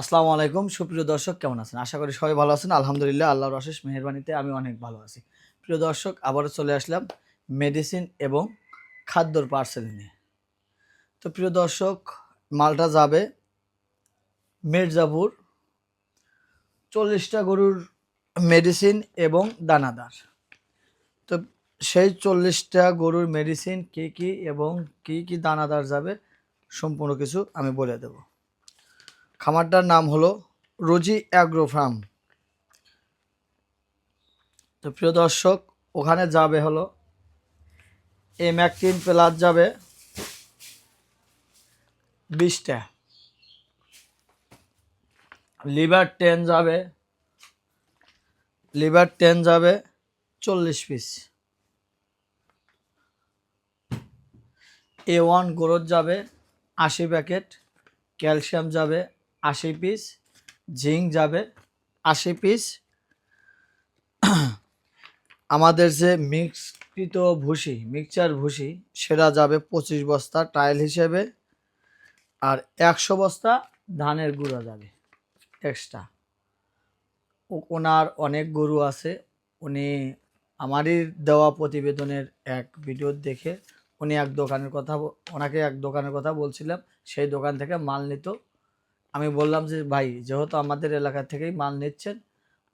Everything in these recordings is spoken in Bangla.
আসসালামু আলাইকুম, সুপ্রিয় দর্শক, কেমন আছেন? আশা করি সবাই ভালো আছেন। আলহামদুলিল্লাহ, আল্লাহর অশেষ মেহরবানিতে আমি অনেক ভালো আছি। প্রিয় দর্শক, আবারও চলে আসলাম মেডিসিন এবং খাদ্যর পার্সেল নিয়ে। তো প্রিয় দর্শক, মালটা যাবে মির্জাপুর চল্লিশটা গরুর মেডিসিন এবং দানাদার। তো সেই চল্লিশটা গরুর মেডিসিন কী কী এবং কী কী দানাদার যাবে, সম্পূর্ণ কিছু আমি বলে দেবো। খামারটার নাম হলো রোজি অ্যাগ্রো ফার্ম। তো প্রিয় দর্শক, ওখানে যাবে হলো এম একটিন প্লাস যাবে বিশটা। লিভার টেন যাবে, লিভার টেন যাবে চল্লিশ পিস। এ ওয়ান গ্রোথ যাবে আশি প্যাকেট, ক্যালসিয়াম যাবে আশি পিস জিঙ্ক যাবে আশি পিস। আমাদের যে মিক্সকৃত ভুসি, মিক্সচার ভুসি, সেটা যাবে পঁচিশ বস্তা টাইল হিসেবে আর একশো বস্তা ধানের গুঁড়া যাবে এক্সট্রা। ওনার অনেক গরু আছে, উনি আমারই দেওয়া প্রতিবেদনের এক ভিডিও দেখে উনি এক দোকানের কথা ওনাকে এক দোকানের কথা বলছিলাম, সেই দোকান থেকে মাল নিত। আমি বললাম যে, ভাই, যেহেতু আমাদের এলাকা থেকেই মাল নিচ্ছেন,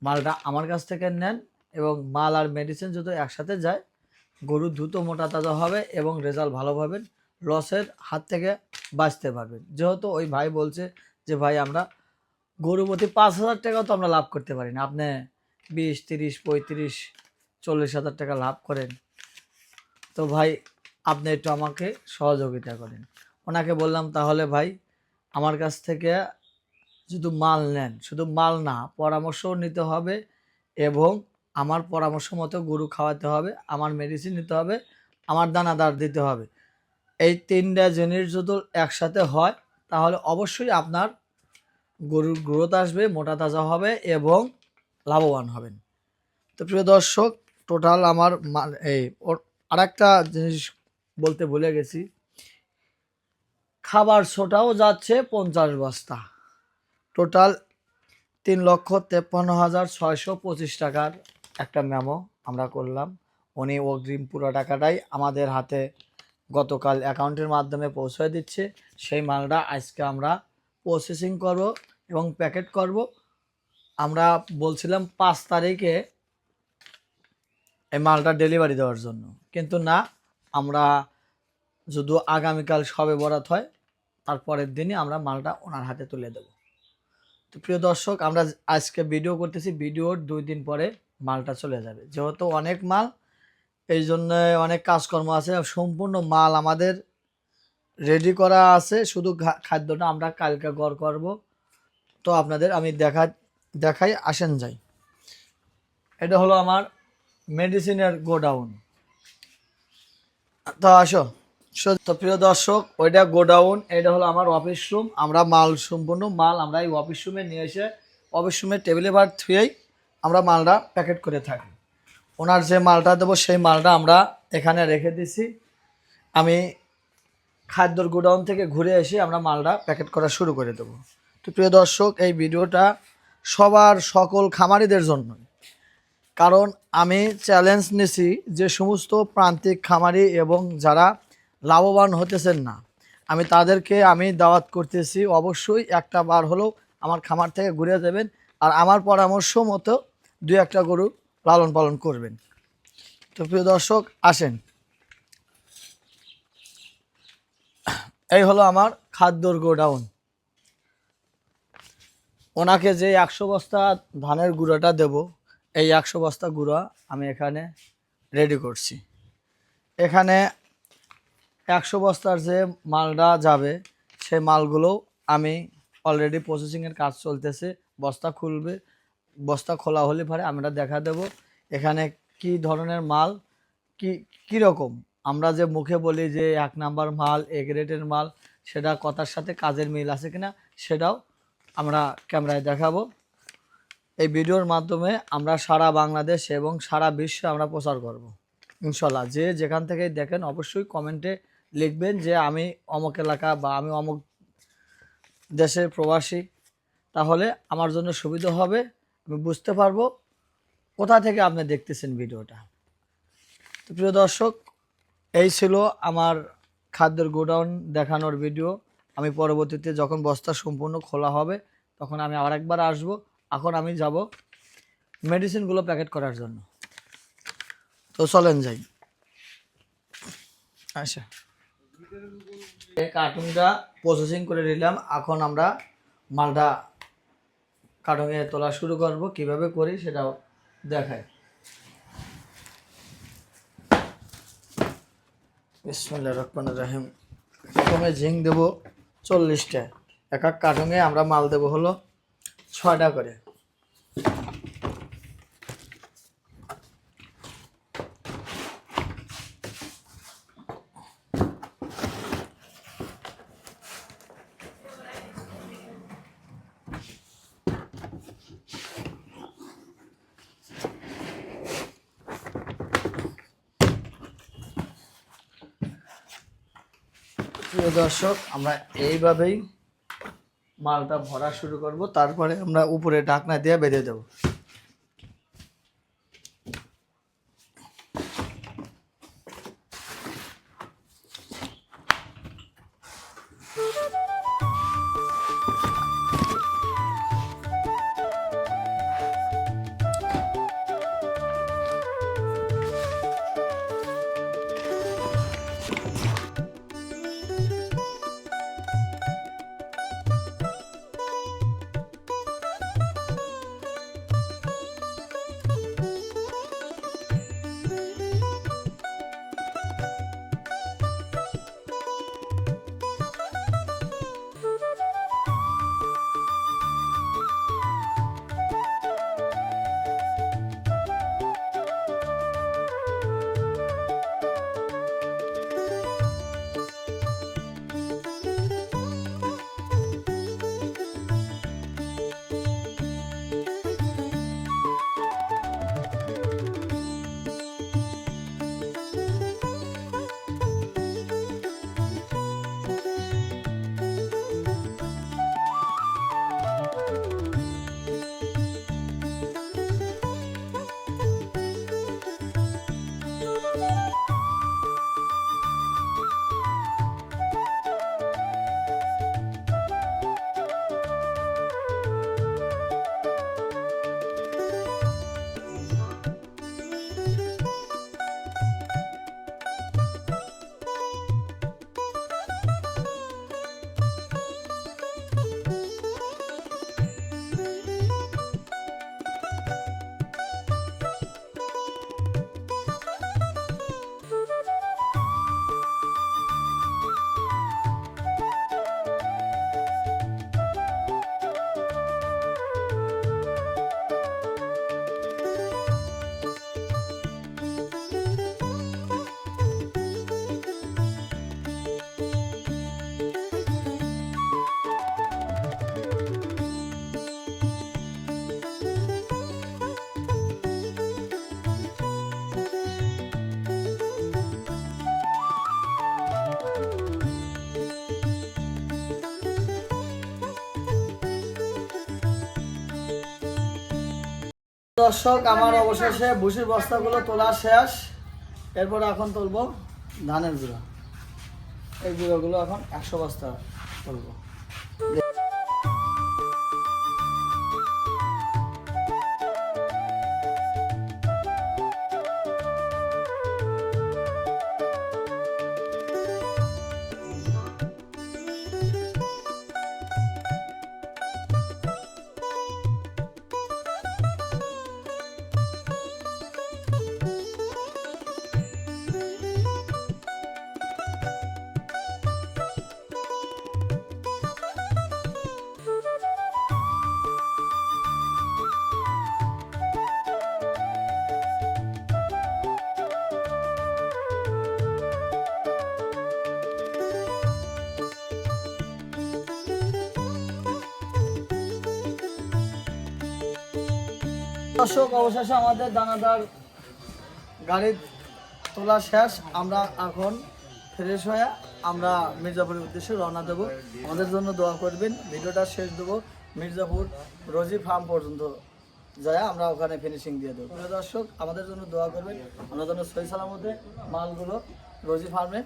মালটা আমার কাছ থেকে নেন এবং মাল আর মেডিসিন যদি একসাথে যায়, গরু দ্রুত মোটা তাজা হবে এবং রেজাল্ট ভালো পাবেন লসের হাত থেকে বাঁচতে পারবেন। যেহেতু ওই ভাই বলছে যে, ভাই, আমরা গরু প্রতি পাঁচ হাজার টাকাও তো আমরা লাভ করতে পারি না। আপনি বিশ, তিরিশ, পঁয়ত্রিশ, চল্লিশ হাজার টাকা লাভ করেন। তো ভাই, আপনি একটু আমাকে সহযোগিতা করেন। ওনাকে বললাম, তাহলে ভাই আমার কাছ থেকে শুধু মাল নেন, শুধু মাল না, পরামর্শও নিতে হবে এবং আমার পরামর্শ মতো গরু খাওয়াতে হবে, আমার মেডিসিন নিতে হবে, আমার দানাদার দিতে হবে। এই তিনটা জিনিস যদি একসাথে হয়, তাহলে অবশ্যই আপনার গরুর গ্রোথ আসবে, মোটা তাজা হবে এবং লাভবান হবেন। তো প্রিয় দর্শক টোটাল আমার এই, ওর আরেকটা জিনিস বলতে ভুলে গেছি। খাবার ছোটাও যাচ্ছে পঞ্চাশ বস্তা। টোটাল তিন লক্ষ তেপ্পান্ন হাজার ছয়শো পঁচিশ টাকার একটা মেমো আমরা করলাম। উনি অগ্রিম পুরো টাকাটাই আমাদের হাতে গতকাল অ্যাকাউন্টের মাধ্যমে পৌঁছে দিচ্ছে। সেই মালটা আজকে আমরা প্রসেসিং করব এবং প্যাকেট করব। আমরা বলছিলাম পাঁচ তারিখে এই মালটা ডেলিভারি দেওয়ার জন্য। কিন্তু না, আমরা যদি আগামীকাল সবে বরাত হয়। তারপরের দিনই আমরা মালটা ওনার হাতে তুলে দেব। তো প্রিয় দর্শক, আমরা আজকে ভিডিও করতেছি ভিডিওর দুই দিন পরে মালটা চলে যাবে। যেহেতু অনেক মাল, এই জন্য অনেক কাজকর্ম আছে, সম্পূর্ণ মাল আমাদের রেডি করা আছে, শুধু খাদ্যটা আমরা কালকে গড় করব। তো আপনাদের আমি দেখা, দেখাই, আসেন যাই। এটা হলো আমার মেডিসিনের গোডাউন তো আসো। প্রিয় দর্শক, ওইটা গোডাউন এটা হলো আমার অফিস রুম আমরা মাল সম্পূর্ণ মাল আমরা এই অফিস রুমে নিয়ে এসে অফিস রুমে টেবিলে ভার থুয়েই আমরা মালটা প্যাকেট করে থাকি। ওনার যে মালটা দেবো, সেই মালটা আমরা এখানে রেখে দিছি। আমি খাদ্যর গোডাউন থেকে ঘুরে এসে আমরা মালটা প্যাকেট করা শুরু করে দেবো। তো প্রিয় দর্শক, এই ভিডিওটা সবার সকল খামারিদের জন্য কারণ আমি চ্যালেঞ্জ নিছি যে সমস্ত প্রান্তিক খামারি এবং যারা লাভবান হতেছেন না। আমি তাদেরকে আমি দাওয়াত করতেছি, অবশ্যই একটা বার হলেও আমার খামার থেকে ঘুরে যাবেন আর আমার পরামর্শ মতো দু একটা গরু লালন পালন করবেন। তো প্রিয় দর্শক, আসেন। এই হলো আমার খাদ্যর গোডাউন। ওনাকে যে একশো বস্তা ধানের গুঁড়োটা দেব, এই একশো বস্তা গুঁড়া আমি এখানে রেডি করছি। এখানে একশো বস্তার যে মালটা যাবে, সেই মালগুলো আমি অলরেডি প্রসেসিংয়ের কাজ চলতেছে। বস্তা খুলবে, বস্তা খোলা হলে পরে আমরা দেখা দেব। এখানে কি ধরনের মাল, কি কীরকম আমরা যে মুখে বলি যে এক নাম্বার মাল এ গ্রেডের মাল, সেটা কথার সাথে কাজের মিল আছে কিনা, সেটাও আমরা ক্যামেরায় দেখাবো। এই ভিডিওর মাধ্যমে আমরা সারা বাংলাদেশ এবং সারা বিশ্বে আমরা প্রচার করব। ইনশাল্লাহ, যে যেখান থেকে দেখেন, অবশ্যই কমেন্টে লিখবেন যে আমি অমুক এলাকা বা আমি অমুক দেশের প্রবাসী, তাহলে আমার জন্য সুবিধা হবে। আমি বুঝতে পারব কোথা থেকে আপনি দেখতেছেন ভিডিওটা। তো প্রিয় দর্শক, এই ছিল আমার খাদ্যের গোডাউন দেখানোর ভিডিও। আমি পরবর্তীতে যখন বস্তা সম্পূর্ণ খোলা হবে, তখন আমি আর একবার আসব। এখন আমি যাব মেডিসিনগুলো প্যাকেট করার জন্য। তো চলেন যাই। আচ্ছা। এই কার্টুনটা প্রসেসিং করে নিলাম। এখন আমরা মালটা কার্টুনে তোলা শুরু করব। কীভাবে করি সেটাও দেখাই। বিসমুল্লাহ রহমান রাহিম। প্রথমে ঝিঙ্ক দেবো চল্লিশটা। এক এক কার্টুনে আমরা মাল দেবো হলো ছয়টা করে। প্রিয় দর্শক, আমরা এইভাবেই মালটা ভরা শুরু করব। তারপরে আমরা উপরে ঢাকনা দিয়ে বেঁধে দেবো। দর্শক আমার অবশেষে ভুসির বস্তাগুলো তোলা শেষ। এরপর এখন তুলবো ধানের গুঁড়া। এই গুঁড়োগুলো এখন একশো বস্তা তুলবো। দর্শক, অবশেষে আমাদের দানাদার গাড়ি তোলা শেষ। আমরা এখন ফ্রেশ হয়ে আমরা মির্জাপুরের উদ্দেশ্যে রওনা দেবো। আমাদের জন্য দোয়া করবেন। ভিডিওটা শেষ দেবো। মির্জাপুর রোজি ফার্ম পর্যন্ত যায়, আমরা ওখানে ফিনিশিং দিয়ে দেবো। প্রিয় দর্শক, আমাদের জন্য দোয়া করবেন। আমরা যেন সালামতে মালগুলো রোজি ফার্মে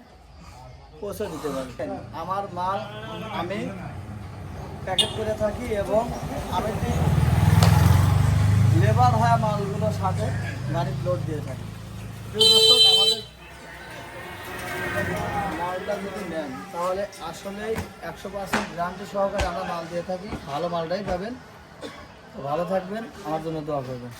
পৌঁছে দিতে পারি। আমার মাল আমি প্যাকেট করে থাকি এবং আমি লেবার হয় মালগুলো সাথে গাড়ির লোড দিয়ে থাকে। মালটা যদি নেন, তাহলে আসলেই একশো পার্সেন্ট গ্রান্টি সহকারে আমরা মাল দিয়ে থাকি। ভালো মালটাই পাবেন। ভালো থাকবেন। আমার জন্য দোয়া করবেন।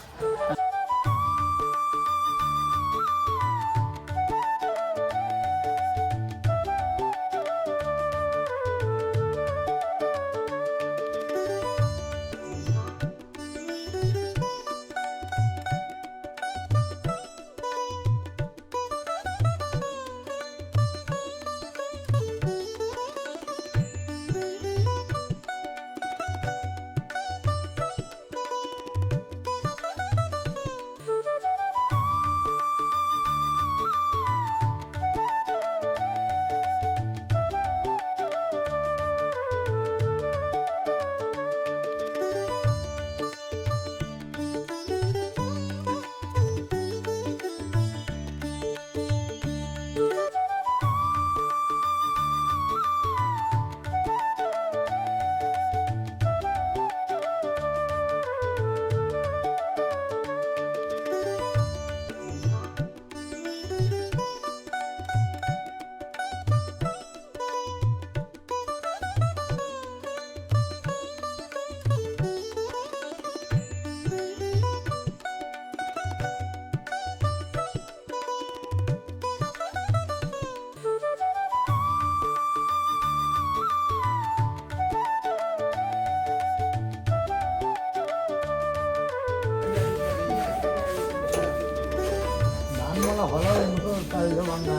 ধানমালা ভালো মতো কাজ জমান না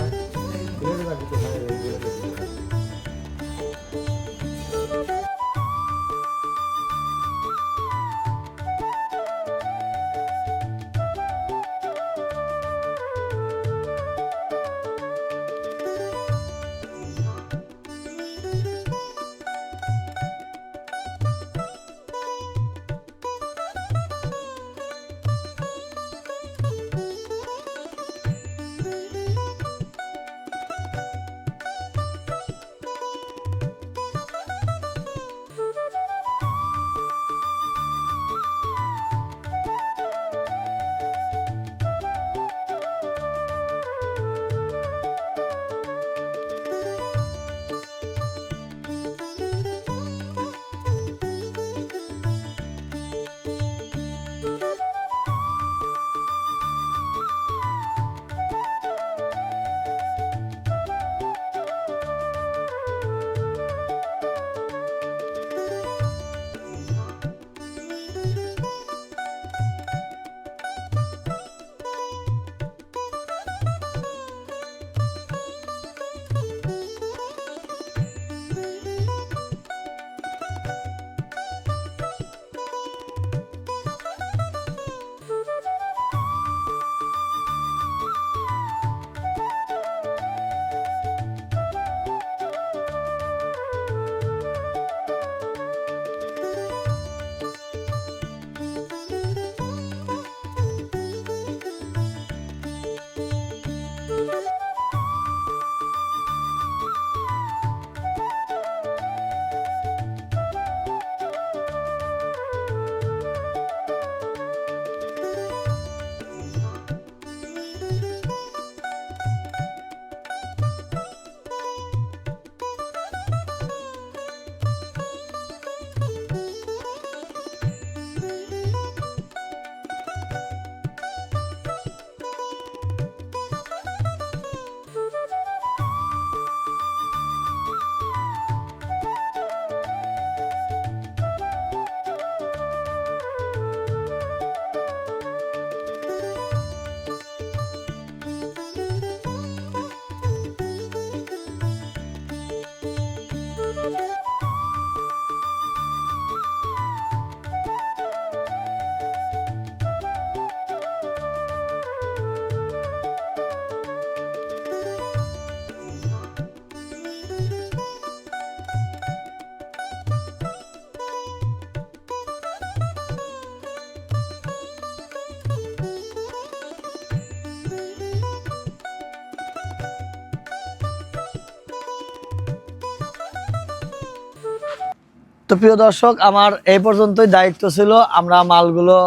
তো প্রিয় দর্শক আমার এই পর্যন্তই দায়িত্ব ছিল। আমরা মালগুলো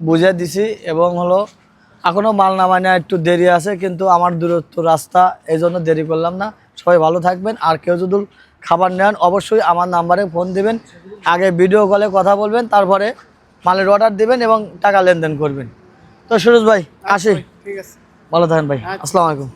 বুঝে দিছি এবং হলো এখনও মাল নামায় নেওয়া একটু দেরি আছে কিন্তু আমার দূরত্ব রাস্তা এই জন্য দেরি করলাম না। সবাই ভালো থাকবেন আর কেউ যদি খাবার নেন অবশ্যই আমার নাম্বারে ফোন দিবেন। আগে ভিডিও কলে কথা বলবেন তারপরে মালের অর্ডার দিবেন এবং টাকা লেনদেন করবেন। তো সুরজ ভাই আসি। ঠিক আছে। ভালো থাকেন ভাই। আসসালামু আলাইকুম।